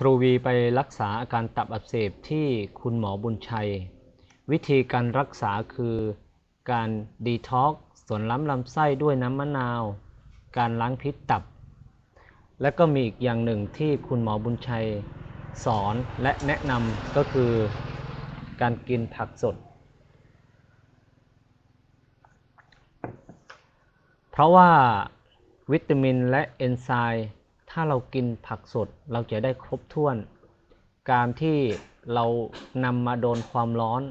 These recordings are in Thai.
ครูวีไปรักษาอาการตับอักเสบที่คุณหมอบุญชัย วิธีการรักษาคือการดีท็อกส่วนล้ำลำไส้ด้วยน้ำมะนาว การล้างพิษตับ และก็มีอีกอย่างหนึ่งที่คุณหมอบุญชัยสอนและแนะนำก็คือการกินผักสด เพราะว่าวิตามินและเอนไซม์ ถ้าเรากินผักสดเราจะได้ครบถ้วน การที่เรานำมาโดนความร้อน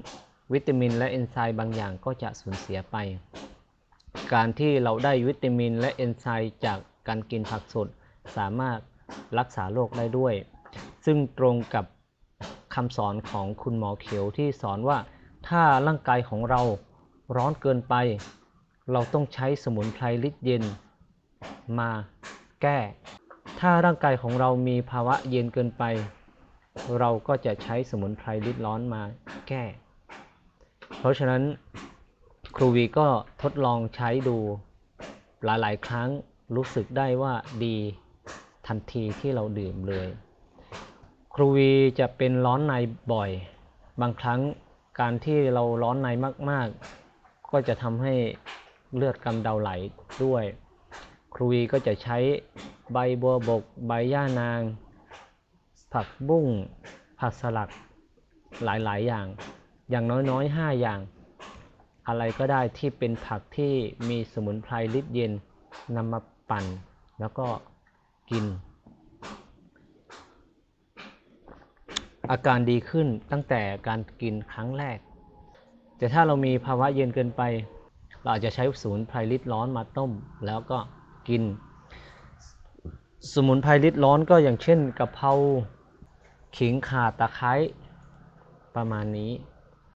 วิตามินและเอนไซม์บางอย่างก็จะสูญเสียไป การที่เราได้วิตามินและเอนไซม์จากการกินผักสดสามารถรักษาโรคได้ด้วย ซึ่งตรงกับคำสอนของคุณหมอเขียวที่สอนว่าถ้าร่างกายของเราร้อนเกินไป เราต้องใช้สมุนไพรลิดเย็นมาแก้ ถ้าร่างกายของเรามีภาวะเย็นเกินไป เราก็จะใช้สมุนไพรลิดร้อนมาแก้ เพราะฉะนั้นครูวีก็ทดลองใช้ดูหลาย ๆ ครั้งรู้สึกได้ว่าดีทันทีที่เราดื่มเลย ครูวีจะเป็นร้อนในบ่อย บางครั้งการที่เราร้อนในมาก ๆ ก็จะทำให้เลือดกำเดาไหลด้วย ครูวีก็จะใช้ใบบัวบก ใบย่านาง ผักบุ้ง ผักสลัดหลายๆ อย่าง อย่างน้อยๆ 5 อย่าง อะไรก็ได้ที่เป็นผักที่มีสมุนไพรลิดเย็นนำมาปั่น แล้วก็กิน อาการดีขึ้นตั้งแต่การกินครั้งแรก แต่ถ้าเรามีภาวะเย็นเกินไป เราอาจจะใช้สมุนไพรลิดร้อนมาต้ม แล้วก็ กิน สมุนไพรลิดร้อนก็อย่างเช่นกะเพราขิงข่าตะไคร้ประมาณนี้